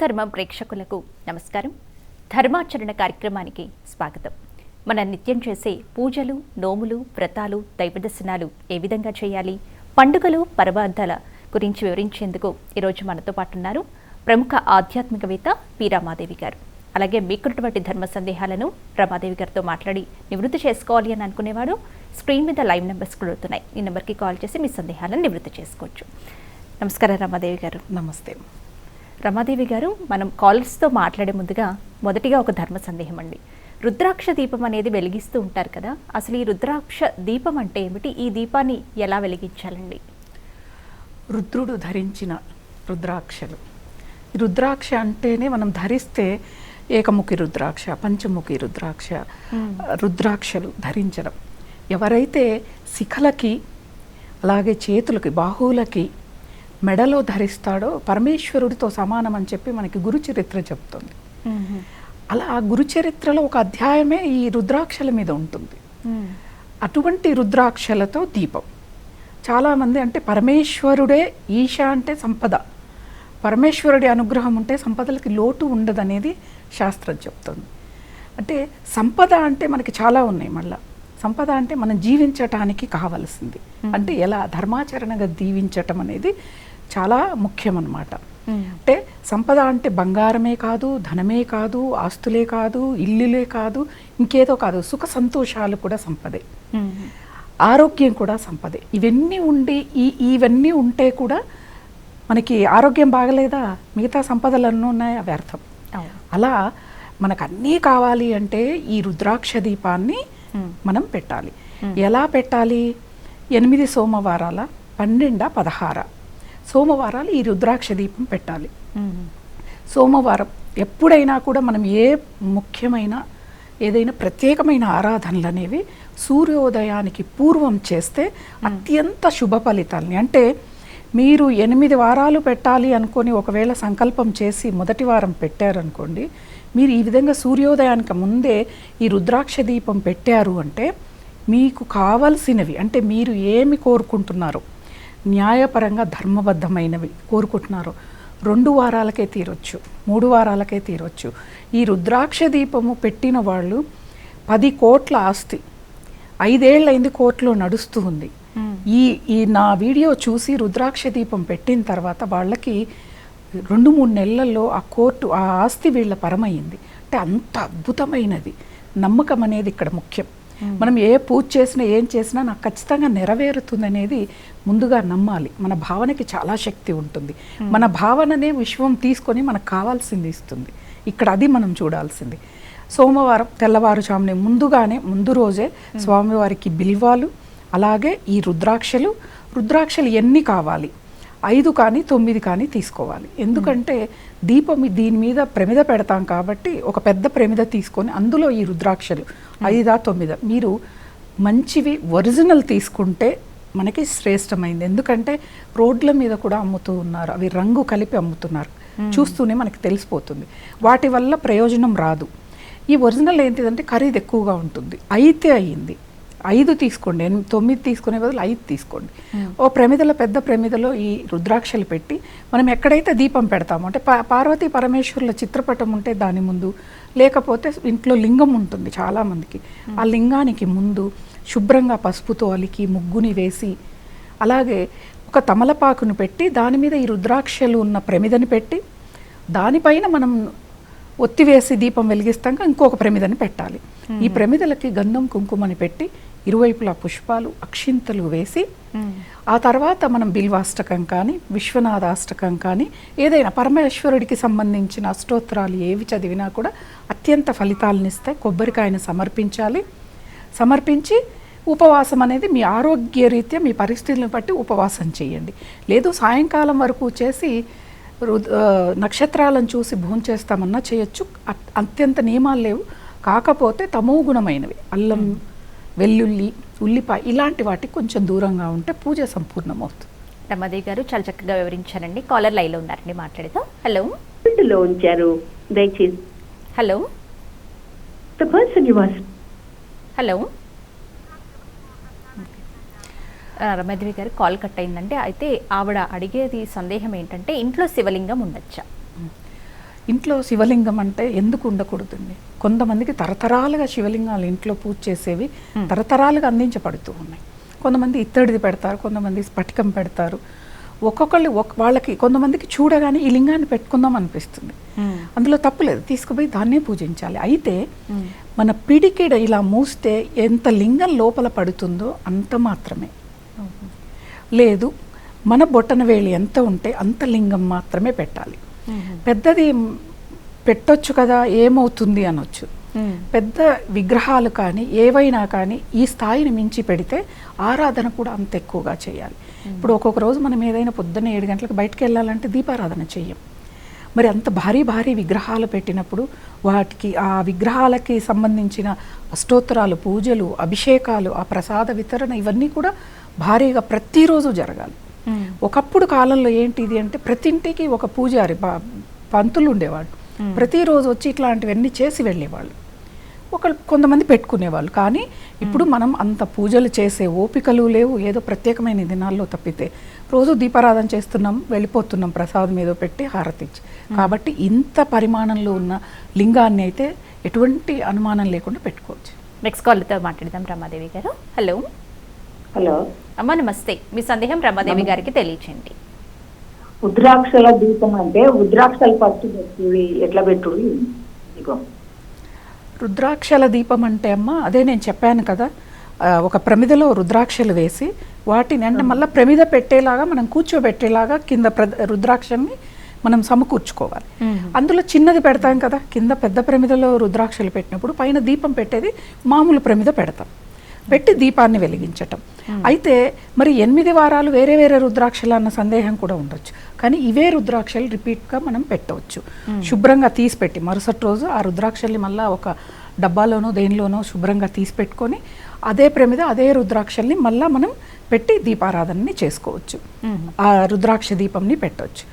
ధర్మం ప్రేక్షకులకు నమస్కారం. ధర్మాచరణ కార్యక్రమానికి స్వాగతం. మన నిత్యం చేసే పూజలు నోములు వ్రతాలు దైవదర్శనాలు ఏ విధంగా చేయాలి? పండుగలు పర్వాదాల గురించి వివరించేందుకు ఈరోజు మనతో పాటు ఉన్నారు ప్రముఖ ఆధ్యాత్మికవేత్త పీరామాదేవి గారు. అలాగే మీకున్నటువంటి ధర్మ సందేహాలను రమాదేవి గారితో మాట్లాడి నివృత్తి చేసుకోవాలి అని అనుకునేవాడు స్క్రీన్ మీద లైవ్ నెంబర్స్ కూడా అవుతున్నాయి. ఈ నెంబర్కి కాల్ చేసి మీ సందేహాలను నివృత్తి చేసుకోవచ్చు. నమస్కారం రమాదేవి గారు. నమస్తే. రమాదేవి గారు మనం కాలర్స్తో మాట్లాడే ముందుగా మొదటిగా ఒక ధర్మ సందేహం అండి. రుద్రాక్ష దీపం అనేది వెలిగిస్తూ ఉంటారు కదా అసలు ఈ రుద్రాక్ష దీపం అంటే ఏమిటి? ఈ దీపాన్ని ఎలా వెలిగించాలండి? రుద్రుడు ధరించిన రుద్రాక్షలు. రుద్రాక్ష అంటేనే మనం ధరిస్తే ఏకముఖి రుద్రాక్ష పంచముఖి రుద్రాక్ష. రుద్రాక్షలు ధరించడం. ఎవరైతే శిఖలకి అలాగే చేతులకి బాహువులకి మెడలో ధరిస్తాడో పరమేశ్వరుడితో సమానం అని చెప్పి మనకి గురు చరిత్ర చెప్తుంది. అలా ఆ గురు చరిత్రలో ఒక అధ్యాయమే ఈ రుద్రాక్షల మీద ఉంటుంది. అటువంటి రుద్రాక్షలతో దీపం. చాలామంది అంటే పరమేశ్వరుడే ఈశ అంటే సంపద. పరమేశ్వరుడి అనుగ్రహం ఉంటే సంపదలకి లోటు ఉండదనేది శాస్త్రం చెప్తుంది. అంటే సంపద అంటే మనకి చాలా ఉన్నాయి మళ్ళా. సంపద అంటే మనం జీవించటానికి కావలసింది. అంటే ఎలా ధర్మాచరణగా దీవించటం అనేది చాలా ముఖ్యం అన్నమాట అంటే సంపద అంటే బంగారమే కాదు ధనమే కాదు ఆస్తులే కాదు ఇల్లులే కాదు ఇంకేదో కాదు. సుఖ సంతోషాలు కూడా సంపదే. ఆరోగ్యం కూడా సంపదే. ఇవన్నీ ఉండి ఈ ఇవన్నీ ఉంటే కూడా మనకి ఆరోగ్యం బాగలేదా? మిగతా సంపదలన్నీ ఉన్నాయి అవి అర్థం. అలా మనకు అన్నీ కావాలి అంటే ఈ రుద్రాక్ష దీపాన్ని. మనం పెట్టాలి. ఎలా పెట్టాలి? ఎనిమిది సోమవారాల పన్నెండ పదహార. సోమవారాలు ఈ రుద్రాక్ష దీపం పెట్టాలి. సోమవారం ఎప్పుడైనా కూడా మనం ఏ ముఖ్యమైన ఏదైనా ప్రత్యేకమైన ఆరాధనలు అనేవి సూర్యోదయానికి పూర్వం చేస్తే అత్యంత శుభ ఫలితాలని. అంటే మీరు ఎనిమిది వారాలు పెట్టాలి అనుకొని ఒకవేళ సంకల్పం చేసి మొదటి వారం పెట్టారనుకోండి మీరు ఈ విధంగా సూర్యోదయానికి ముందే ఈ రుద్రాక్ష దీపం పెట్టారు అంటే మీకు కావలసినవి అంటే మీరు ఏమి కోరుకుంటున్నారో న్యాయపరంగా ధర్మబద్ధమైనవి కోరుకుంటున్నారో. రెండు వారాలకే తీరొచ్చు మూడు వారాలకే తీరొచ్చు. ఈ రుద్రాక్ష దీపము పెట్టిన వాళ్ళు పది కోట్ల ఆస్తి ఐదేళ్ళైంది కోర్టులో నడుస్తూ ఉంది. ఈ ఈ నా వీడియో చూసి రుద్రాక్ష దీపం పెట్టిన తర్వాత వాళ్ళకి రెండు మూడు నెలల్లో ఆ కోర్టు ఆ ఆస్తి వీళ్ళ పరమైంది. అంటే అంత అద్భుతమైనది. నమ్మకం అనేది ఇక్కడ ముఖ్యం. మనం ఏ పూజ చేసినా ఏం చేసినా నాకు ఖచ్చితంగా నెరవేరుతుంది అనేది ముందుగా నమ్మాలి. మన భావనకి చాలా శక్తి ఉంటుంది. మన భావననే విశ్వం తీసుకొని మనకు కావాల్సింది ఇస్తుంది. ఇక్కడ అది మనం చూడాల్సింది. సోమవారం తెల్లవారుజామునే ముందుగానే ముందు రోజే స్వామివారికి బిల్వాలు అలాగే ఈ రుద్రాక్షలు. రుద్రాక్షలు ఎన్ని కావాలి? ఐదు కానీ తొమ్మిది కానీ తీసుకోవాలి. ఎందుకంటే దీపం దీని మీద ప్రమిద పెడతాం కాబట్టి ఒక పెద్ద ప్రమిద తీసుకొని అందులో ఈ రుద్రాక్షలు ఐదా తొమ్మిదా. మీరు మంచివి ఒరిజినల్ తీసుకుంటే మనకి శ్రేష్టమైంది. ఎందుకంటే రోడ్ల మీద కూడా అమ్ముతూ ఉన్నారు. అవి రంగు కలిపి అమ్ముతున్నారు. చూస్తూనే మనకి తెలిసిపోతుంది. వాటి వల్ల ప్రయోజనం రాదు. ఈ ఒరిజినల్ ఏంటిదంటే ఖరీదు ఎక్కువగా ఉంటుంది. అయితే అయ్యింది ఐదు తీసుకోండి తొమ్మిది తీసుకునే బదులు ఐదు తీసుకోండి. ఓ ప్రమిదలో పెద్ద ప్రమిదలో ఈ రుద్రాక్షలు పెట్టి మనం ఎక్కడైతే దీపం పెడతామో అంటే పార్వతీ పరమేశ్వరుల చిత్రపటం ఉంటే దాని ముందు లేకపోతే ఇంట్లో లింగం ఉంటుంది చాలామందికి. ఆ లింగానికి ముందు శుభ్రంగా పసుపుతో అలికి ముగ్గుని వేసి అలాగే ఒక తమలపాకును పెట్టి దాని మీద ఈ రుద్రాక్షలు ఉన్న ప్రమిదని పెట్టి దానిపైన మనం ఒత్తివేసి దీపం వెలిగిస్తాక ఇంకొక ప్రమిదని పెట్టాలి. ఈ ప్రమిదలకి గంధం కుంకుమని పెట్టి ఇరువైపులా పుష్పాలు అక్షింతలు వేసి ఆ తర్వాత మనం బిల్వాష్టకం కానీ విశ్వనాథాష్టకం కానీ ఏదైనా పరమేశ్వరుడికి సంబంధించిన అష్టోత్తరాలు ఏవి చదివినా కూడా అత్యంత ఫలితాలను ఇస్తాయి కొబ్బరికాయను సమర్పించాలి. సమర్పించి ఉపవాసం అనేది మీ ఆరోగ్య రీత్యా మీ పరిస్థితులను బట్టి ఉపవాసం చేయండి. లేదు సాయంకాలం వరకు చేసి నక్షత్రాలను చూసి భోంచేస్తామన్నా చేయొచ్చు. అత్యంత నియమాలు లేవు. కాకపోతే తమో గుణమైనవి. అల్లం వెల్లుల్లి ఉల్లిపాయ ఇలాంటి వాటికి కొంచెం దూరంగా ఉంటే పూజ సంపూర్ణమవుతుంది. రమాదేవి గారు చాలా చక్కగా వివరించారండి. కాలర్ లైన్లో ఉన్నారండి మాట్లాడేదాం హలో. లో ఉంచారు. దయచేసి. Hello. The person you are hello ఆ, రమాదేవి గారు కాల్ కట్ అయిందంటే అయితే ఆవిడ అడిగేది సందేహం ఏంటంటే ఇంట్లో శివలింగం ఉండొచ్చా? ఇంట్లో శివలింగం అంటే ఎందుకు ఉండకూడదండి? కొంతమందికి తరతరాలుగా శివలింగాలు ఇంట్లో పూజ చేసేవి తరతరాలుగా అందించబడుతూ ఉన్నాయి. కొంతమంది ఇత్తడిది పెడతారు కొంతమంది స్ఫటికం పెడతారు. ఒక్కొక్కళ్ళు ఒక వాళ్ళకి కొంతమందికి చూడగానే ఈ లింగాన్ని పెట్టుకుందాం అనిపిస్తుంది. అందులో తప్పులేదు తీసుకుపోయి దాన్నే పూజించాలి. అయితే మన పిడికిడ ఇలా మూస్తే ఎంత లింగం లోపల పడుతుందో అంత మాత్రమే. లేదు. మన బొట్టన వేలి ఎంత ఉంటే అంత లింగం మాత్రమే పెట్టాలి. పెద్దది పెట్టొచ్చు కదా ఏమవుతుంది అనొచ్చు. పెద్ద విగ్రహాలు కానీ ఏవైనా కానీ ఈ స్థాయిని మించి పెడితే ఆరాధన కూడా అంత ఎక్కువగా చేయాలి. ఇప్పుడు ఒక్కొక్క రోజు మనం ఏదైనా పొద్దున్న ఏడు గంటలకు బయటకు వెళ్ళాలంటే దీపారాధన చెయ్యం. మరి అంత భారీ భారీ విగ్రహాలు పెట్టినప్పుడు వాటికి ఆ విగ్రహాలకి సంబంధించిన అష్టోత్తరాలు పూజలు అభిషేకాలు ఆ ప్రసాద వితరణ ఇవన్నీ కూడా భారీగా ప్రతిరోజు జరగాలి. ఒకప్పుడు కాలంలో ఏంటిది అంటే ప్రతి ఇంటికి ఒక పూజారి పంతులు ఉండేవాళ్ళు. ప్రతిరోజు వచ్చి ఇట్లాంటివన్నీ చేసి వెళ్ళేవాళ్ళు. ఒక కొంతమంది పెట్టుకునేవాళ్ళు. కానీ ఇప్పుడు మనం అంత పూజలు చేసే ఓపికలు లేవు. ఏదో ప్రత్యేకమైన దినాల్లో తప్పితే రోజు దీపారాధన చేస్తున్నాం వెళ్ళిపోతున్నాం ప్రసాదం ఏదో పెట్టి హారతిచ్చి కాబట్టి ఇంత పరిమాణంలో ఉన్న లింగాన్ని అయితే ఎటువంటి అనుమానం లేకుండా పెట్టుకోవచ్చు. నెక్స్ట్ కాల్తో మాట్లాడదాం రమాదేవి గారు. హలో. హలో. అమ్మ నమస్తే. మీ సందేహం రమాదేవి గారికి తెలియచేయండి. ఉద్రాక్షల దీపం అంటే ఉద్రాక్షలు ఫస్ట్ ఎట్లా ఇదిగో. రుద్రాక్షల దీపం అంటే అమ్మ అదే నేను చెప్పాను కదా ఒక ప్రమిదలో రుద్రాక్షలు వేసి వాటిని అంటే మళ్ళీ ప్రమిద పెట్టేలాగా మనం కూర్చోబెట్టేలాగా కింద ప్ర- రుద్రాక్షల్ని మనం సమకూర్చుకోవాలి. అందులో చిన్నది పెడతాం కదా కింద పెద్ద ప్రమిదలో రుద్రాక్షలు పెట్టినప్పుడు పైన దీపం పెట్టేది మామూలు ప్రమిద పెడతాం. పెట్టి దీపాన్ని వెలిగించటం. అయితే మరి ఎనిమిది వారాలు వేరే వేరే రుద్రాక్షలు అన్న సందేహం కూడా ఉండొచ్చు. కానీ ఇవే రుద్రాక్షలు రిపీట్గా మనం పెట్టవచ్చు. శుభ్రంగా తీసి పెట్టి మరుసటి రోజు ఆ రుద్రాక్షల్ని మళ్ళీ ఒక డబ్బాలోనో దేనిలోనో శుభ్రంగా తీసి పెట్టుకొని అదే ప్రమిద అదే రుద్రాక్షల్ని మళ్ళీ మనం పెట్టి దీపారాధనని చేసుకోవచ్చు. ఆ రుద్రాక్ష దీపంని పెట్టవచ్చు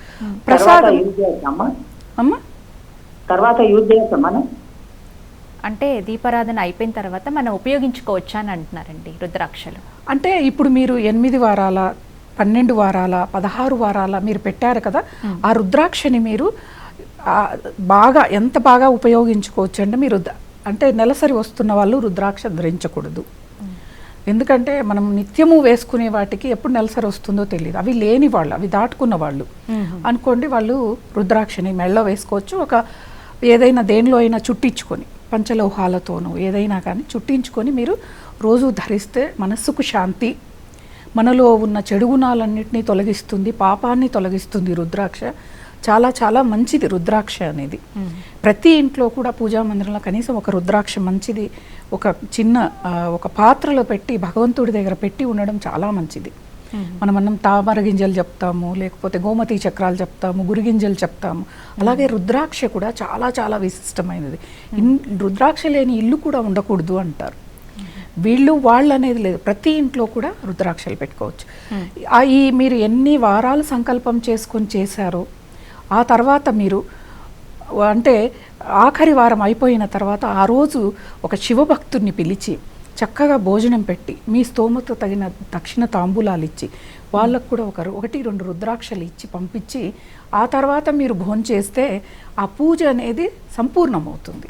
ప్రసాదం. అమ్మ? తర్వాత యూజ్ చేస్తాం మనం అంటే దీపారాధన అయిపోయిన తర్వాత మనం ఉపయోగించుకోవచ్చా అని అంటున్నారండి రుద్రాక్షలు. అంటే ఇప్పుడు మీరు ఎనిమిది వారాల పన్నెండు వారాల పదహారు వారాల మీరు పెట్టారు కదా ఆ రుద్రాక్షని మీరు బాగా ఎంత బాగా ఉపయోగించుకోవచ్చు అంటే మీరు అంటే నెలసరి వస్తున్న వాళ్ళు రుద్రాక్ష ధరించకూడదు. ఎందుకంటే మనం నిత్యము వేసుకునే వాటికి ఎప్పుడు నెలసరి వస్తుందో తెలియదు. అవి లేని వాళ్ళు అవి దాటుకున్న వాళ్ళు. అనుకోండి వాళ్ళు రుద్రాక్షని మెళ్ళ వేసుకోవచ్చు ఒక ఏదైనా దేనిలో అయినా చుట్టించుకొని. పంచలోహాలతోనూ ఏదైనా కానీ చుట్టించుకొని మీరు రోజు ధరిస్తే మనస్సుకు శాంతి. మనలో ఉన్న చెడు గుణాలన్నింటినీ తొలగిస్తుంది పాపాన్ని తొలగిస్తుంది రుద్రాక్ష. చాలా చాలా మంచిది రుద్రాక్ష అనేది. ప్రతి ఇంట్లో కూడా పూజా మందిరంలో కనీసం ఒక రుద్రాక్ష మంచిది ఒక చిన్న ఒక పాత్రలో పెట్టి భగవంతుడి దగ్గర పెట్టి ఉండడం చాలా మంచిది. మనం అన్నం తామర గింజలు చెప్తాము లేకపోతే గోమతి చక్రాలు చెప్తాము గురిగింజలు చెప్తాము. అలాగే రుద్రాక్ష కూడా చాలా చాలా విశిష్టమైనది. ఇన్ రుద్రాక్ష లేని ఇల్లు కూడా ఉండకూడదు అంటారు. వీళ్ళు వాళ్ళు అనేది లేదు. ప్రతి ఇంట్లో కూడా రుద్రాక్షలు పెట్టుకోవచ్చు. ఈ మీరు ఎన్ని వారాలు సంకల్పం చేసుకొని చేశారో ఆ తర్వాత మీరు అంటే ఆఖరి వారం అయిపోయిన తర్వాత ఆ రోజు ఒక శివభక్తుడిని పిలిచి చక్కగా భోజనం పెట్టి మీ స్తోమత తగిన దక్షిణ తాంబూలాలు ఇచ్చి వాళ్ళకు కూడా ఒక ఒకటి రెండు రుద్రాక్షలు ఇచ్చి పంపించి ఆ తర్వాత మీరు భోజనం చేస్తే ఆ పూజ అనేది సంపూర్ణమవుతుంది.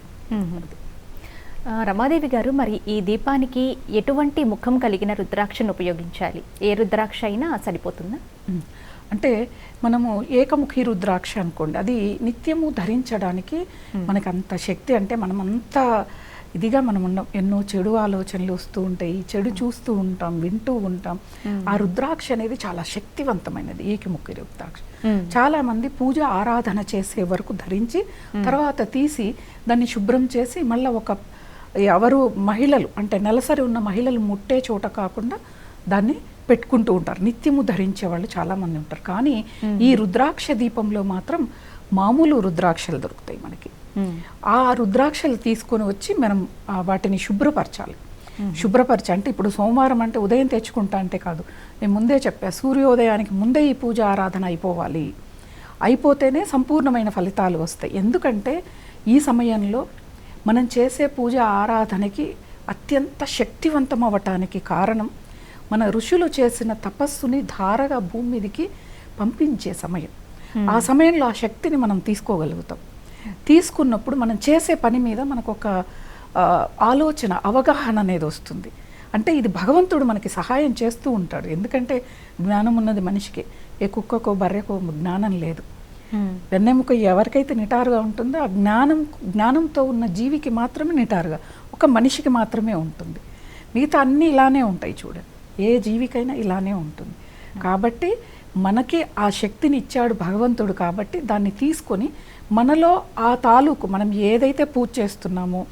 రమాదేవి గారు మరి ఈ దీపానికి ఎటువంటి ముఖం కలిగిన రుద్రాక్షను ఉపయోగించాలి? ఏ రుద్రాక్ష అయినా సరిపోతుందా. అంటే మనము ఏకముఖి రుద్రాక్ష అనుకోండి అది నిత్యము ధరించడానికి మనకు అంత శక్తి అంటే మనం అంత ఇదిగా మనం ఉన్నాం ఎన్నో చెడు ఆలోచనలు వస్తూ ఉంటాయి. చెడు చూస్తూ ఉంటాం వింటూ ఉంటాం. ఆ రుద్రాక్ష అనేది చాలా శక్తివంతమైనది. ఏకముఖి రుద్రాక్ష. చాలా మంది పూజ ఆరాధన చేసే వరకు ధరించి తర్వాత తీసి దాన్ని శుభ్రం చేసి మళ్ళీ ఒక ఎవరు మహిళలు అంటే నెలసరి ఉన్న మహిళలు ముట్టే చోట కాకుండా దాన్ని పెట్టుకుంటూ ఉంటారు. నిత్యము ధరించే వాళ్ళు చాలా మంది ఉంటారు. కానీ ఈ రుద్రాక్ష దీపంలో మాత్రం మామూలు రుద్రాక్షలు దొరుకుతాయి మనకి. ఆ రుద్రాక్షలు తీసుకొని వచ్చి మనం వాటిని శుభ్రపరచాలి. శుభ్రపరచ అంటే ఇప్పుడు సోమవారం అంటే ఉదయం తెచ్చుకుంటా అంటే కాదు. నేను ముందే చెప్పా సూర్యోదయానికి ముందే ఈ పూజ ఆరాధన అయిపోవాలి. అయిపోతేనే సంపూర్ణమైన ఫలితాలు వస్తాయి. ఎందుకంటే ఈ సమయంలో మనం చేసే పూజ ఆరాధనకి అత్యంత శక్తివంతం అవ్వటానికి కారణం మన ఋషులు చేసిన తపస్సుని ధారగా భూమి మీదకి పంపించే సమయం. ఆ సమయంలో ఆ శక్తిని మనం తీసుకోగలుగుతాం. తీసుకున్నప్పుడు మనం చేసే పని మీద మనకు ఒక ఆలోచన అవగాహన అనేది వస్తుంది. అంటే ఇది భగవంతుడు మనకి సహాయం చేస్తూ ఉంటాడు. ఎందుకంటే జ్ఞానం ఉన్నది మనిషికి. ఏ కుక్కకో బర్రెకో జ్ఞానం లేదు. వెన్నెముక ఎవరికైతే నిటారుగా ఉంటుందో ఆ జ్ఞానం జ్ఞానంతో ఉన్న జీవికి మాత్రమే నిటారుగా ఒక మనిషికి మాత్రమే ఉంటుంది. మిగతా అన్నీ ఇలానే ఉంటాయి చూడండి. ఏ జీవికైనా ఇలానే ఉంటుంది. కాబట్టి మనకి ఆ శక్తిని ఇచ్చాడు భగవంతుడు కాబట్టి దాన్ని తీసుకొని మనలో ఆ తాలూకు మనం ఏదైతే పూజ చేస్తున్నామో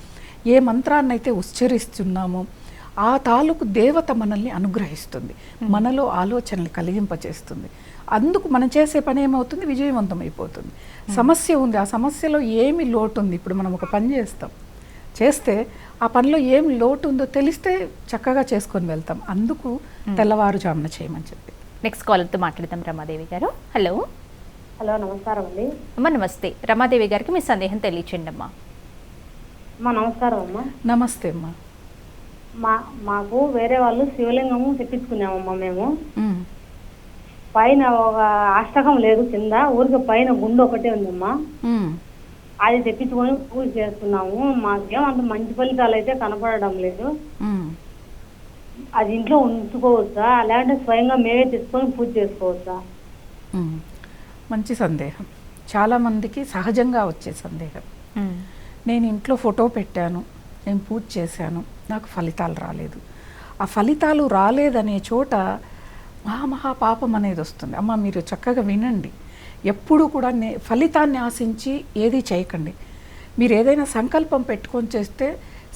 ఏ మంత్రాన్ని అయితే ఉచ్చరిస్తున్నామో ఆ తాలూకు దేవత మనల్ని అనుగ్రహిస్తుంది. మనలో ఆలోచనలు కలిగింపచేస్తుంది. అందుకు మనం చేసే పని ఏమవుతుంది? విజయవంతం అయిపోతుంది. సమస్య ఉంది. ఆ సమస్యలో ఏమి లోటు ఉంది ఇప్పుడు మనం ఒక పని చేస్తాం. చేస్తే ఆ పనిలో ఏం లోటు ఉందో తెలిస్తే చక్కగా చేసుకొని వెళ్తాం. అందుకు తెల్లవారుజామున చేయమని చెప్పి. నెక్స్ట్ కాలర్తో మాట్లాడదాం రమాదేవి గారు. హలో హలో నమస్కారం అండి. అమ్మ నమస్తే. రమాదేవి గారికి మీ సందేహం తెలియచేయండి అమ్మా. అమ్మా నమస్కారం అమ్మా. నమస్తే అమ్మా. మా మాకు వేరే వాళ్ళు శివలింగము తెప్పించుకున్నామమ్మా మేము. పైన ఒక అష్టకం లేదు కింద ఊరికి పైన గుండు ఒకటే ఉందమ్మా. అది తెప్పించుకొని పూజ చేస్తున్నాము. మాకేం అంత మంచి ఫలితాలు అయితే కనపడడం లేదు. అది ఇంట్లో ఉంచుకోవచ్చా? లేదంటే స్వయంగా మేమే తెచ్చుకొని పూజ చేసుకోవచ్చా. మంచి సందేహం. చాలామందికి సహజంగా వచ్చే సందేహం. నేను ఇంట్లో ఫోటో పెట్టాను నేను పూజ చేశాను నాకు ఫలితాలు రాలేదు. ఆ ఫలితాలు రాలేదనే చోట మహామహా పాపం అనేది వస్తుంది. అమ్మ మీరు చక్కగా వినండి. ఎప్పుడు కూడా నే ఫలితాన్ని ఆశించి ఏది చేయకండి. మీరు ఏదైనా సంకల్పం పెట్టుకొని చేస్తే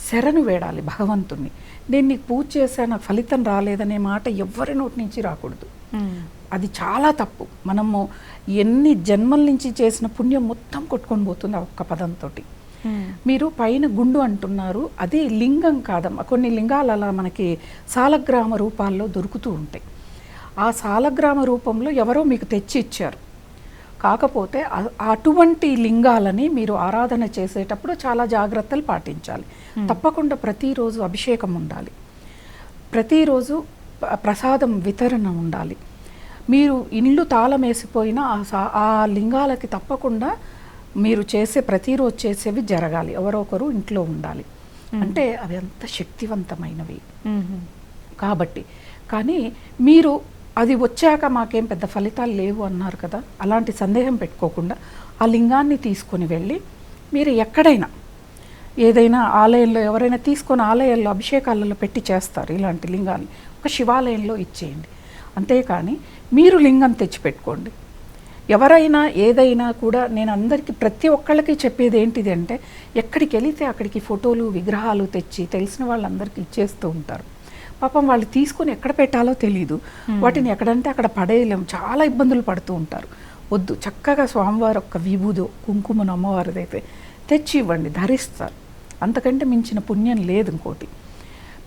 శరణు వేడాలి భగవంతుణ్ణి. నేను నీకు పూజ చేశాను నాకు ఫలితం రాలేదనే మాట ఎవ్వరి నోటి నుంచి రాకూడదు. అది చాలా తప్పు. మనము ఎన్ని జన్మల నుంచి చేసిన పుణ్యం మొత్తం కొట్టుకొని పోతుంది ఆ ఒక్క పదంతో మీరు పైన గుండు అంటున్నారు అది లింగం కాదమ్మా. కొన్ని లింగాలు అలా మనకి సాలగ్రామ రూపాల్లో దొరుకుతూ ఉంటాయి. ఆ సాలగ్రామ రూపంలో ఎవరో మీకు తెచ్చి ఇచ్చారు. కాకపోతే అటువంటి లింగాలని మీరు ఆరాధన చేసేటప్పుడు చాలా జాగ్రత్తలు పాటించాలి. తప్పకుండా ప్రతిరోజు అభిషేకం ఉండాలి. ప్రతిరోజు ప్రసాదం వితరణ ఉండాలి. మీరు ఇల్లు తాళం వేసిపోయినా ఆ లింగాలకి తప్పకుండా మీరు చేసే ప్రతిరోజు చేసేవి జరగాలి. ఎవరో ఒకరు ఇంట్లో ఉండాలి. అంటే అవి అంత శక్తివంతమైనవి. కాబట్టి కానీ మీరు అది వచ్చాక మాకేం పెద్ద ఫలితాలు లేవు అన్నారు కదా అలాంటి సందేహం పెట్టుకోకుండా ఆ లింగాన్ని తీసుకొని వెళ్ళి మీరు ఎక్కడైనా ఏదైనా ఆలయంలో ఎవరైనా తీసుకొని ఆలయాల్లో అభిషేకాలలో పెట్టి చేస్తారు ఇలాంటి లింగాన్ని ఒక శివాలయంలో ఇచ్చేయండి. అంతేకాని మీరు లింగం తెచ్చిపెట్టుకోండి. ఎవరైనా ఏదైనా కూడా నేను అందరికీ ప్రతి ఒక్కళ్ళకి చెప్పేది ఏంటిది అంటే ఎక్కడికి వెళితే అక్కడికి ఫోటోలు విగ్రహాలు తెచ్చి తెలిసిన వాళ్ళందరికీ ఇచ్చేస్తూ ఉంటారు. పాపం వాళ్ళు తీసుకొని ఎక్కడ పెట్టాలో తెలియదు వాటిని ఎక్కడంటే అక్కడ పడేయలేం చాలా ఇబ్బందులు పడుతూ ఉంటారు. వద్దు చక్కగా స్వామివారి ఒక్క విభూదో కుంకుమను అమ్మవారిదైతే తెచ్చి ఇవ్వండి ధరిస్తారు. అంతకంటే మించిన పుణ్యం లేదు ఇంకోటి.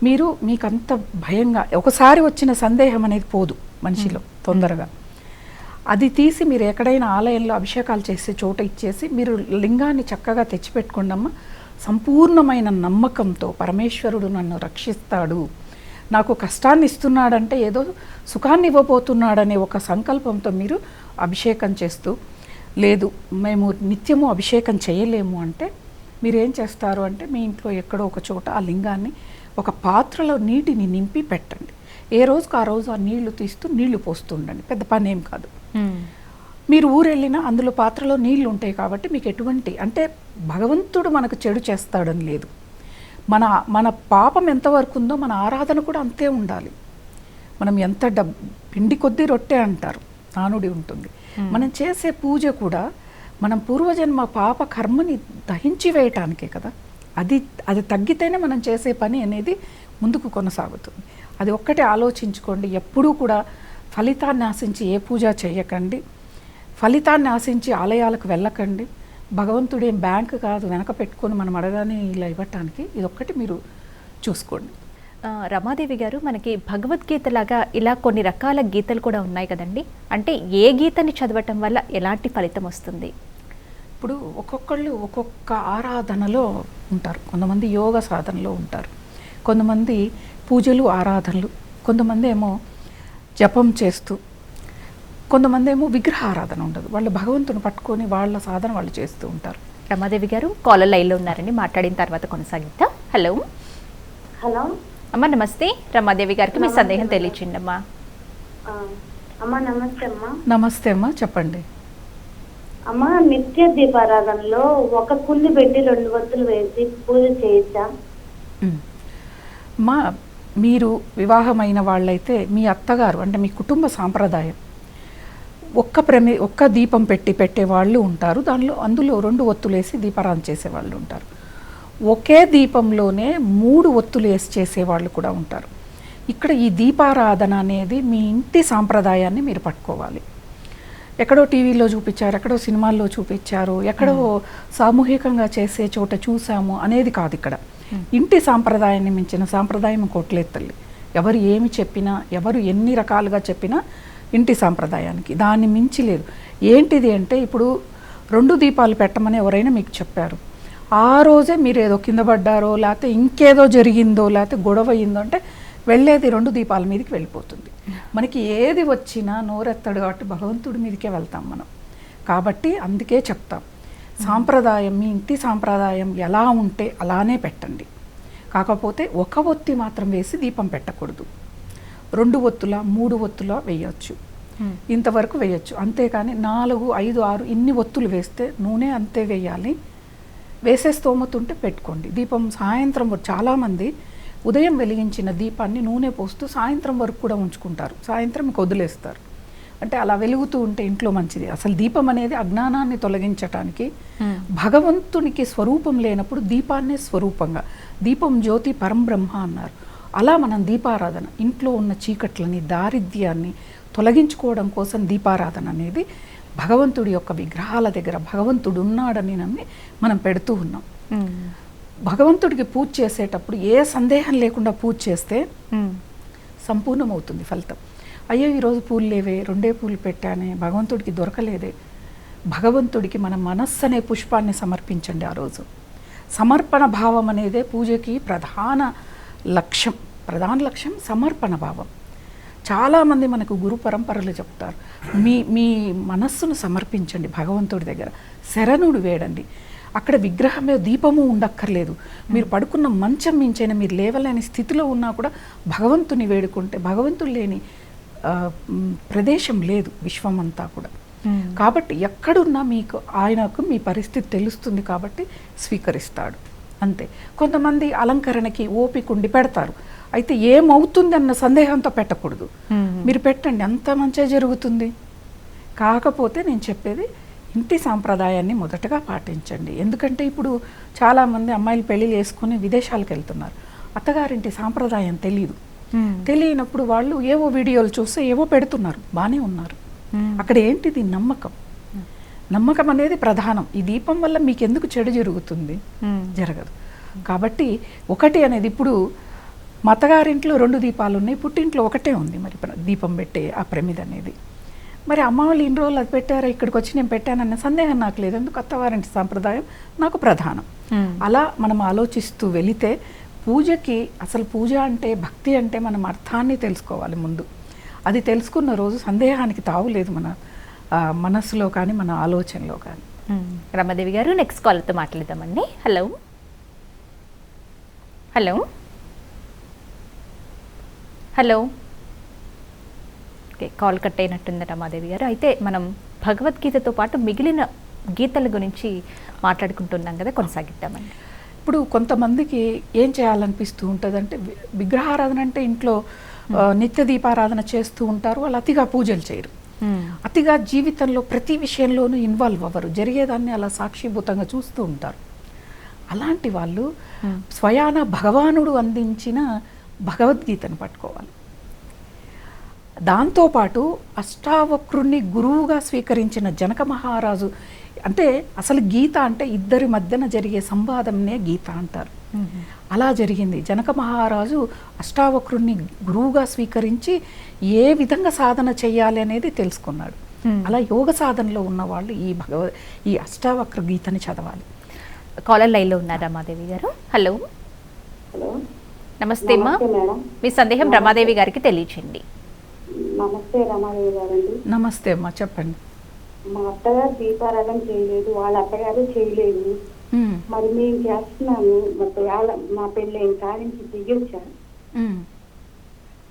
మీరు మీకు అంత భయంగా ఒకసారి వచ్చిన సందేహం అనేది పోదు మనిషిలో తొందరగా. అది తీసి మీరు ఎక్కడైనా ఆలయంలో అభిషేకాలు చేసే చోట ఇచ్చేసి మీరు లింగాన్ని చక్కగా తెచ్చిపెట్టుకోండమ్మ. సంపూర్ణమైన నమ్మకంతో పరమేశ్వరుడు నన్ను రక్షిస్తాడు. నాకు కష్టాన్ని ఇస్తున్నాడంటే ఏదో సుఖాన్ని ఇవ్వబోతున్నాడనే ఒక సంకల్పంతో మీరు అభిషేకం చేస్తూ లేదు మేము నిత్యము అభిషేకం చేయలేము అంటే మీరు ఏం చేస్తారు అంటే మీ ఇంట్లో ఎక్కడో ఒక చోట ఆ లింగాన్ని ఒక పాత్రలో నీటిని నింపి పెట్టండి. ఏ రోజుకు ఆ రోజు ఆ నీళ్ళు తీస్తూ నీళ్ళు పోస్తుండండి పెద్ద పని ఏం కాదు. మీరు ఊరెళ్ళినా అందులో పాత్రలో నీళ్ళు ఉంటాయి కాబట్టి మీకు ఎటువంటి అంటే భగవంతుడు మనకు చెడు చేస్తాడని లేదు. మన మన పాపం ఎంతవరకు ఉందో మన ఆరాధన కూడా అంతే ఉండాలి. మనం ఎంత డబ్ పిండి కొద్దీ రొట్టె అంటారు నానుడి ఉంటుంది. మనం చేసే పూజ కూడా మనం పూర్వజన్మ పాప కర్మని దహించి వేయటానికే కదా. అది అది తగ్గితేనే మనం చేసే పని అనేది ముందుకు కొనసాగుతుంది. అది ఒక్కటే ఆలోచించుకోండి. ఎప్పుడూ కూడా ఫలితాన్ని ఆశించి ఏ పూజ చేయకండి. ఫలితాన్ని ఆశించి ఆలయాలకు వెళ్ళకండి. భగవంతుడేం బ్యాంక్ కాదు వెనక పెట్టుకొని మనం అడగానే ఇలా ఇవ్వటానికి ఇది ఒక్కటి మీరు చూసుకోండి. రమాదేవి గారు మనకి భగవద్గీత లాగా ఇలా కొన్ని రకాల గీతలు కూడా ఉన్నాయి కదండి. అంటే ఏ గీతని చదవటం వల్ల ఎలాంటి ఫలితం వస్తుంది? ఇప్పుడు ఒక్కొక్కళ్ళు ఒక్కొక్క ఆరాధనలో ఉంటారు. కొంతమంది యోగ సాధనలో ఉంటారు. కొంతమంది పూజలు ఆరాధనలు కొంతమంది ఏమో జపం చేస్తూ కొంతమంది ఏమో విగ్రహ ఆరాధన ఉండదు. వాళ్ళు భగవంతుని పట్టుకొని వాళ్ళ సాధన వాళ్ళు చేస్తూ ఉంటారు. రమాదేవి గారు కాలర్ లైన్లో ఉన్నారండి. మాట్లాడిన తర్వాత కొనసాగిద్దాం. హలో హలో అమ్మ నమస్తే. రమాదేవి గారికి మీ సందేహం. తెలియచిండి అమ్మా నమస్తే అమ్మా. నమస్తే అమ్మా చెప్పండి. అమ్మా నిత్య దీపారాధనలో ఒక కుంది పెట్టి రెండు వత్తులు వేసి పూజ చేయొచ్చా. మా మీరు వివాహమైన వాళ్ళైతే మీ అత్తగారు అంటే మీ కుటుంబ సాంప్రదాయం ఒక్క ప్రమి ఒక్క దీపం పెట్టి పెట్టే వాళ్ళు ఉంటారు. దానిలో అందులో రెండు ఒత్తులు వేసి దీపారాధన చేసేవాళ్ళు ఉంటారు. ఒకే దీపంలోనే మూడు ఒత్తులు వేసి చేసేవాళ్ళు కూడా ఉంటారు. ఇక్కడ ఈ దీపారాధన అనేది మీ ఇంటి సాంప్రదాయాన్ని మీరు పట్టుకోవాలి. ఎక్కడో టీవీలో చూపించారు ఎక్కడో సినిమాల్లో చూపించారు ఎక్కడో సామూహికంగా చేసే చోట చూసాము అనేది కాదు ఇక్కడ. ఇంటి సాంప్రదాయాన్ని మించిన సాంప్రదాయం కోట్లేదు తల్లి. ఎవరు ఏమి చెప్పినా ఎవరు ఎన్ని రకాలుగా చెప్పినా ఇంటి సాంప్రదాయానికి. దాన్ని మించి లేదు. ఏంటిది అంటే ఇప్పుడు రెండు దీపాలు పెట్టమని ఎవరైనా మీకు చెప్పారు. ఆ రోజే మీరు ఏదో కింద పడ్డారో లేకపోతే ఇంకేదో జరిగిందో లేకపోతే గొడవ అయిందో అంటే వెళ్ళేది రెండు దీపాల మీదకి వెళ్ళిపోతుంది. మనకి ఏది వచ్చినా నోరెత్తాడు కాబట్టి భగవంతుడి మీదకే వెళ్తాం మనం. కాబట్టి అందుకే చెప్తాం. సాంప్రదాయం మీ ఇంటి సాంప్రదాయం ఎలా ఉంటే అలానే పెట్టండి. కాకపోతే ఒక ఒత్తి మాత్రం వేసి దీపం పెట్టకూడదు. రెండు ఒత్తుల మూడు ఒత్తుల వేయొచ్చు. ఇంతవరకు వేయొచ్చు. అంతేకాని నాలుగు ఐదు ఆరు ఇన్ని ఒత్తులు వేస్తే నూనె అంతే వేయాలి. వేసే స్తోమత ఉంటే పెట్టుకోండి. దీపం సాయంత్రం వరకు చాలామంది ఉదయం వెలిగించిన దీపాన్ని నూనె పోస్తూ సాయంత్రం వరకు కూడా ఉంచుకుంటారు. సాయంత్రం వదిలేస్తారు. అంటే అలా వెలుగుతూ ఉంటే ఇంట్లో మంచిది. అసలు దీపం అనేది అజ్ఞానాన్ని తొలగించటానికి భగవంతునికి స్వరూపం లేనప్పుడు దీపాన్నే స్వరూపంగా. దీపం జ్యోతి పరంబ్రహ్మ అన్నారు. అలా మనం దీపారాధన ఇంట్లో ఉన్న చీకట్లని దారిద్ర్యాన్ని తొలగించుకోవడం కోసం దీపారాధన అనేది భగవంతుడి యొక్క విగ్రహాల దగ్గర భగవంతుడు ఉన్నాడని నమ్మి మనం పెడుతూ ఉన్నాం. భగవంతుడికి పూజ చేసేటప్పుడు ఏ సందేహం లేకుండా పూజ చేస్తే సంపూర్ణమవుతుంది ఫలితం. అయ్యో ఈరోజు పూలు లేవే రెండే పూలు పెట్టానే భగవంతుడికి దొరకలేదే. భగవంతుడికి మన మనస్సు అనే పుష్పాన్ని సమర్పించండి ఆ రోజు. సమర్పణ భావం అనేదే పూజకి ప్రధాన లక్ష్యం ప్రధాన లక్ష్యం సమర్పణ భావం. చాలామంది మనకు గురు పరంపరలు చెప్తారు. మీ మీ మనస్సును సమర్పించండి భగవంతుడి దగ్గర. శరణుడు వేడండి. అక్కడ విగ్రహమే దీపము ఉండక్కర్లేదు. మీరు పడుకున్న మంచం మించైనా మీరు లేవలేని స్థితిలో ఉన్నా కూడా భగవంతుని వేడుకుంటే భగవంతుడు లేని ప్రదేశం లేదు విశ్వం అంతా కూడా కాబట్టి ఎక్కడున్నా మీకు ఆయనకు మీ పరిస్థితి తెలుస్తుంది కాబట్టి స్వీకరిస్తాడు. అంతే. కొంతమంది అలంకరణకి ఓపిక ఉండి పెడతారు. అయితే ఏమవుతుంది అన్న సందేహంతో పెట్టకూడదు. మీరు పెట్టండి అంత మంచిగా జరుగుతుంది. కాకపోతే నేను చెప్పేది ఇంటి సాంప్రదాయాన్ని మొదటగా పాటించండి. ఎందుకంటే ఇప్పుడు చాలామంది అమ్మాయిలు పెళ్ళి చేసుకుని విదేశాలకు వెళ్తున్నారు. అత్తగారింటి సాంప్రదాయం తెలియదు తెలియనప్పుడు వాళ్ళు ఏవో వీడియోలు చూస్తే ఏవో పెడుతున్నారు. బాగానే ఉన్నారు. అక్కడ ఏంటిది నమ్మకం? నమ్మకం అనేది ప్రధానం. ఈ దీపం వల్ల మీకు ఎందుకు చెడు జరుగుతుంది? జరగదు. కాబట్టి ఒకటి అనేది ఇప్పుడు మా అత్తగారింట్లో రెండు దీపాలు ఉన్నాయి. పుట్టింట్లో ఒకటే ఉంది మరి దీపం పెట్టే ఆ ప్రమిద అనేది. మరి అమ్మ వాళ్ళు ఇన్ని రోజులు అది పెట్టారా? ఇక్కడికి వచ్చి నేను పెట్టానన్న సందేహం నాకు లేదు. ఎందుకు అత్తవారింటి సాంప్రదాయం నాకు ప్రధానం. అలా మనం ఆలోచిస్తూ వెళితే పూజకి అసలు పూజ అంటే భక్తి అంటే మనం అర్థాన్ని తెలుసుకోవాలి ముందు. అది తెలుసుకున్న రోజు సందేహానికి తావులేదు మన ఆ, మనస్సులో కానీ మన ఆలోచనలో కానీ. రమాదేవి గారు నెక్స్ట్ కాల్తో మాట్లాడదామండి. Hello hello hello okay call cut అయినట్టుంది రమాదేవి గారు. అయితే మనం భగవద్గీతతో పాటు మిగిలిన గీతల గురించి మాట్లాడుకుంటున్నాం కదా కొనసాగిద్దామండి. ఇప్పుడు కొంతమందికి ఏం చేయాలనిపిస్తూ ఉంటుంది అంటే విగ్రహారాధన అంటే ఇంట్లో నిత్య దీపారాధన చేస్తూ ఉంటారు వాళ్ళు అతిగా పూజలు చేయరు. అతిగా జీవితంలో ప్రతి విషయంలోనూ ఇన్వాల్వ్ అవ్వరు. జరిగేదాన్ని అలా సాక్షిభూతంగా చూస్తూ ఉంటారు. అలాంటి వాళ్ళు స్వయాన భగవానుడు అందించిన భగవద్గీతను పట్టుకోవాలి. దాంతోపాటు అష్టావక్రుణ్ణి గురువుగా స్వీకరించిన జనక మహారాజు అంటే అసలు గీత అంటే ఇద్దరి మధ్యన జరిగే సంవాదంనే గీత అంటారు. అలా జరిగింది. జనక మహారాజు అష్టావక్రుణ్ణి గురువుగా స్వీకరించి ఏ విధంగా సాధన చేయాలి అనేది తెలుసుకున్నాడు. అలా యోగ సాధనలో ఉన్న వాళ్ళు ఈ భగవ ఈ అష్టావక్ర గీతని చదవాలి. కాలర్ లైన్లో ఉన్నారు రమాదేవి గారు. హలో హలో నమస్తే అమ్మా. మీ సందేహం రమాదేవి గారికి తెలియచేయండి. నమస్తే రమాదేవి గారండి. నమస్తే అమ్మా చెప్పండి. మా అత్తగారు దీపారాధన చేయలేదు వాళ్ళ అత్తగారు చేయలేదు. మరి మేము చేస్తున్నాము వాళ్ళ మా పెళ్ళి ఇంకా నుంచి దిగొచ్చా ఉమ్.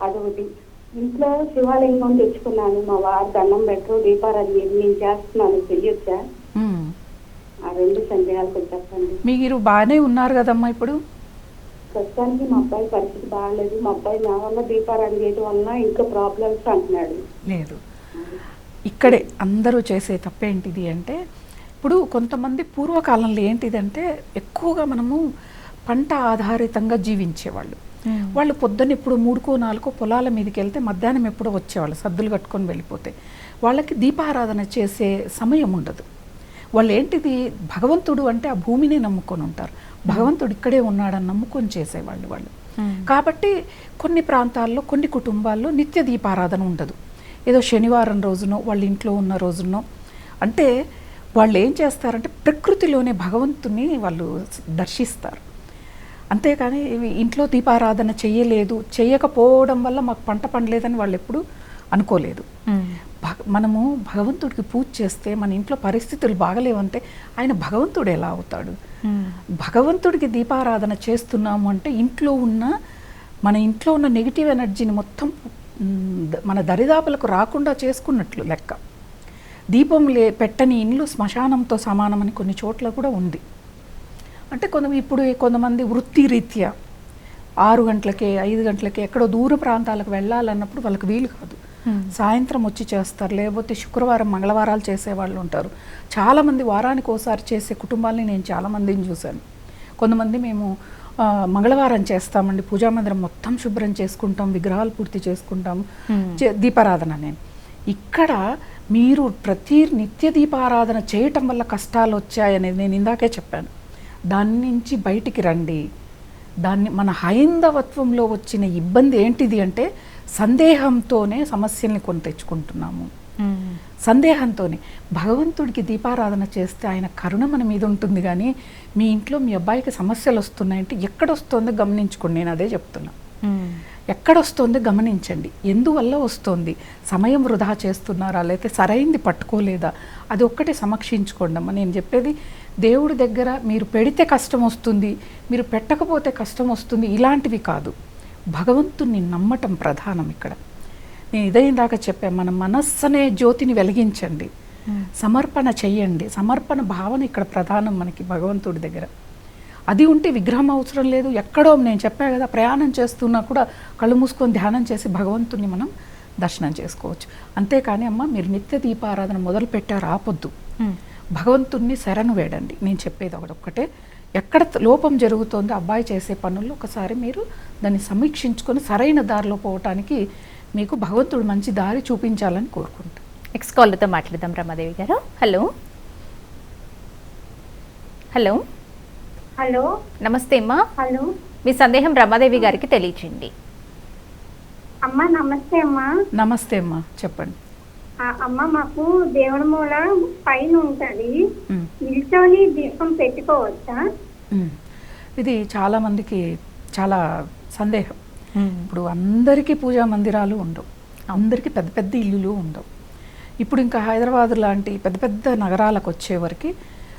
అదొకటి. ఇంట్లో శివాలింగం తెచ్చుకున్నాను మా వారు దండం పెట్టరు దీపారాధన. నేను చేస్తున్నాను చెయ్యొచ్చా? ఉమ్. ఆ రెండు సందేహాలు కొంచెం చెప్పండి మీరు బాగానే ఉన్నారు కదమ్మా ఇప్పుడు? ప్రస్తుతానికి మా అబ్బాయి పరిస్థితి బాగాలేదు. మా అబ్బాయి నా వల్ల దీపారాధన చేయడం వల్ల ఇంకా ప్రాబ్లమ్స్ అంటున్నాడు. లేదు. ఇక్కడే అందరూ చేసే తప్పేంటిది అంటే ఇప్పుడు కొంతమంది పూర్వకాలంలో ఏంటిదంటే ఎక్కువగా మనము పంట ఆధారితంగా జీవించేవాళ్ళు. వాళ్ళు పొద్దున్న ఎప్పుడు మూడుకో నాలుగో పొలాల మీదకి వెళ్తే మధ్యాహ్నం ఎప్పుడో వచ్చేవాళ్ళు సద్దులు కట్టుకొని వెళ్ళిపోతే. వాళ్ళకి దీపారాధన చేసే సమయం ఉండదు. వాళ్ళు ఏంటిది? భగవంతుడు అంటే ఆ భూమిని నమ్ముకొని ఉంటారు. భగవంతుడు ఇక్కడే ఉన్నాడని నమ్ముకొని చేసేవాళ్ళు వాళ్ళు. కాబట్టి కొన్ని ప్రాంతాల్లో కొన్ని కుటుంబాల్లో నిత్య దీపారాధన ఉండదు. ఏదో శనివారం రోజునో వాళ్ళ ఇంట్లో ఉన్న రోజునో. అంటే వాళ్ళు ఏం చేస్తారంటే ప్రకృతిలోనే భగవంతుని వాళ్ళు దర్శిస్తారు. అంతేకాని ఇవి ఇంట్లో దీపారాధన చేయలేదు చేయకపోవడం వల్ల మాకు పంట పండలేదని వాళ్ళు ఎప్పుడు అనుకోలేదు. భగ- మనము భగవంతుడికి పూజ చేస్తే మన ఇంట్లో పరిస్థితులు బాగలేవంటే ఆయన భగవంతుడు ఎలా అవుతాడు? భగవంతుడికి దీపారాధన చేస్తున్నాము అంటే ఇంట్లో ఉన్న మన ఇంట్లో ఉన్న నెగిటివ్ ఎనర్జీని మొత్తం మన దరిదాపులకు రాకుండా చేసుకున్నట్లు లెక్క. దీపం లే పెట్టని ఇండ్లు శ్మశానంతో సమానమని కొన్ని చోట్ల కూడా ఉంది. అంటే కొంత ఇప్పుడు కొంతమంది వృత్తి రీత్యా ఆరు గంటలకే ఐదు గంటలకే ఎక్కడో దూర ప్రాంతాలకు వెళ్ళాలన్నప్పుడు వాళ్ళకి వీలు కాదు. సాయంత్రం వచ్చి చేస్తారు లేకపోతే శుక్రవారం మంగళవారాలు చేసే వాళ్ళు ఉంటారు. చాలామంది వారానికి ఒకసారి చేసే కుటుంబాలని నేను చాలామందిని చూశాను. కొంతమంది మేము మంగళవారం చేస్తామండి పూజా మందిరం మొత్తం శుభ్రం చేసుకుంటాం విగ్రహాలు పూర్తి చేసుకుంటాం. దీపారాధన నేను. ఇక్కడ మీరు ప్రతి నిత్య దీపారాధన చేయటం వల్ల కష్టాలు వచ్చాయనేది నేను ఇందాకే చెప్పాను. దాని నుంచి బయటికి రండి. దాన్ని మన హైందవత్వంలో వచ్చిన ఇబ్బంది ఏంటిది అంటే సందేహంతోనే సమస్యల్ని కొని తెచ్చుకుంటున్నాము. సందేహంతోనే. భగవంతుడికి దీపారాధన చేస్తే ఆయన కరుణ మన మీద ఉంటుంది కానీ మీ ఇంట్లో మీ అబ్బాయికి సమస్యలు వస్తున్నాయంటే ఎక్కడ వస్తుందో గమనించుకోండి నేను అదే చెప్తున్నా. ఎక్కడ వస్తుందో గమనించండి. ఎందువల్ల వస్తుంది? సమయం వృధా చేస్తున్నారా? లేకపోతే సరైంది పట్టుకోలేదా? అది ఒక్కటే సమీక్షించుకోండి అమ్మ. నేను చెప్పేది దేవుడి దగ్గర మీరు పెడితే కష్టం వస్తుంది మీరు పెట్టకపోతే కష్టం వస్తుంది ఇలాంటివి కాదు. భగవంతుణ్ణి నమ్మటం ప్రధానం ఇక్కడ. నేను ఇదే ఇందాక చెప్పాను మన మనస్సు అనే జ్యోతిని వెలిగించండి. సమర్పణ చెయ్యండి సమర్పణ భావన ఇక్కడ ప్రధానం మనకి భగవంతుడి దగ్గర. అది ఉంటే విగ్రహం అవసరం లేదు. ఎక్కడో నేను చెప్పా కదా ప్రయాణం చేస్తున్నా కూడా కళ్ళు మూసుకొని ధ్యానం చేసి భగవంతుని మనం దర్శనం చేసుకోవచ్చు. అంతేకాని అమ్మ మీరు నిత్య దీపారాధన మొదలు పెట్టారు ఆపొద్దు. భగవంతుణ్ణి శరణు వేడండి. నేను చెప్పేది ఒకటి ఒక్కటే. ఎక్కడ లోపం జరుగుతోందో అబ్బాయి చేసే పనుల్లో ఒకసారి మీరు దాన్ని సమీక్షించుకొని సరైన దారిలో పోవటానికి మీకు భగవంతుడు మంచి దారి చూపించాలని కోరుకుంటాను నెక్స్ట్ కాల్తో మాట్లాడదాం రమాదేవి గారు. Hello hello hello. నమస్తే అమ్మా. హలో. మీ సందేహం రమాదేవి గారికి తెలియచేయండి. అమ్మా నమస్తే అమ్మా. నమస్తే అమ్మా చెప్పండి. ఆ, అమ్మ మాకు దేవుడి మూల పైన ఉంటది. నిల్చొని దీపం పెట్టుకోవచ్చా. ఇది చాలామందికి చాలా సందేహం. ఇప్పుడు అందరికీ పూజా మందిరాలు ఉండవు. అందరికీ పెద్ద పెద్ద ఇల్లులు ఉండవు. ఇప్పుడు ఇంకా హైదరాబాద్ లాంటి పెద్ద పెద్ద నగరాలకు వచ్చేవరకు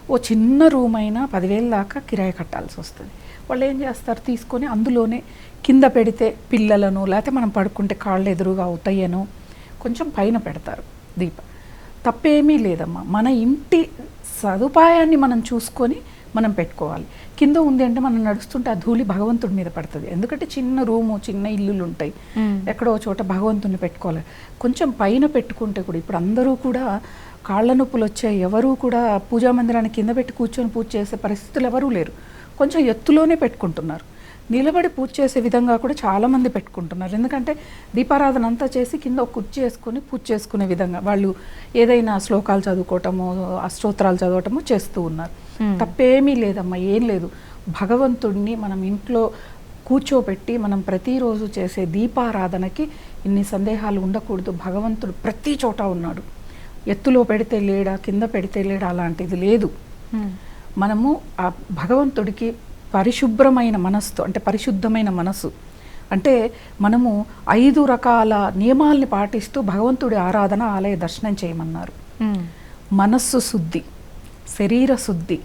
ఓ చిన్న రూమ్ అయినా పదివేల దాకా కిరాయి కట్టాల్సి వస్తుంది. వాళ్ళు ఏం చేస్తారు? తీసుకొని అందులోనే కింద పెడితే పిల్లలను లేకపోతే మనం పడుకుంటే కాళ్ళు ఎదురుగా అవుతాయనో కొంచెం పైన పెడతారు దీప. తప్పేమీ లేదమ్మా. మన ఇంటి సదుపాయాన్ని మనం చూసుకొని మనం పెట్టుకోవాలి. కింద ఉంది అంటే మనం నడుస్తుంటే ఆ ధూళి భగవంతుడి మీద పడుతుంది. ఎందుకంటే చిన్న రూము చిన్న ఇల్లులు ఉంటాయి ఎక్కడో చోట భగవంతుని పెట్టుకోవాలి. కొంచెం పైన పెట్టుకుంటే కూడా ఇప్పుడు అందరూ కూడా కాళ్ళ నొప్పులు వచ్చాయి. ఎవరూ కూడా పూజా మందిరాన్ని కింద పెట్టి కూర్చొని పూజ చేసే పరిస్థితులు ఎవరూ లేరు. కొంచెం ఎత్తులోనే పెట్టుకుంటున్నారు. నిలబడి పూజ చేసే విధంగా కూడా చాలామంది పెట్టుకుంటున్నారు. ఎందుకంటే దీపారాధన అంతా చేసి కింద ఒక కుర్చీ వేసుకొని పూజ చేసుకునే విధంగా వాళ్ళు ఏదైనా శ్లోకాలు చదువుకోవటమో అష్టోత్తరాలు చదవటమో చేస్తూ ఉన్నారు. తప్పేమీ లేదమ్మా ఏం లేదు. భగవంతుడిని మనం ఇంట్లో కూర్చోబెట్టి మనం ప్రతిరోజు చేసే దీపారాధనకి ఇన్ని సందేహాలు ఉండకూడదు. భగవంతుడు ప్రతి చోట ఉన్నాడు. ఎత్తులో పెడితే లేడా కింద పెడితే లేడా అలాంటిది లేదు. మనము ఆ భగవంతుడికి పరిశుభ్రమైన మనస్సుతో అంటే పరిశుద్ధమైన మనస్సు అంటే మనము ఐదు రకాల నియమాల్ని పాటిస్తూ భగవంతుడి ఆరాధన ఆలయ దర్శనం చేయమన్నారు. మనస్సు శుద్ధి శరీర శుద్ధి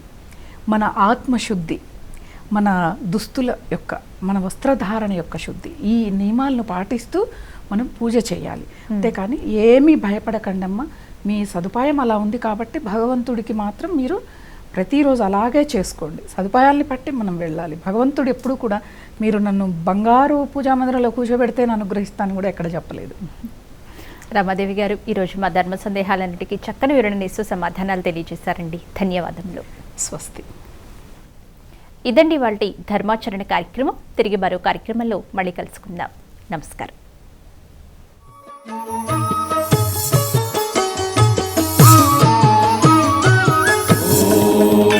మన ఆత్మశుద్ధి మన దుస్తుల యొక్క మన వస్త్రధారణ యొక్క శుద్ధి ఈ నియమాలను పాటిస్తూ మనం పూజ చేయాలి. అంతేకాని ఏమీ భయపడకండమ్మా మీ సదుపాయం అలా ఉంది కాబట్టి భగవంతుడికి మాత్రం మీరు ప్రతిరోజు అలాగే చేసుకోండి. సదుపాయాల్ని బట్టి మనం వెళ్ళాలి. భగవంతుడు ఎప్పుడు కూడా మీరు నన్ను బంగారు పూజా మందిరంలో కూర్చోబెడితే నన్ను అనుగ్రహిస్తాను కూడా ఎక్కడ చెప్పలేదు. రమాదేవి గారు ఈరోజు మా ధర్మ సందేహాలన్నిటికీ చక్కని వివరణ ఇస్తూ సమాధానాలు తెలియజేశారండి. ధన్యవాదములు. స్వస్తి. ఇదండి వాళ్ళ ధర్మాచరణ కార్యక్రమం. తిరిగి మరో కార్యక్రమంలో మళ్ళీ కలుసుకుందాం. నమస్కారం. Senhor.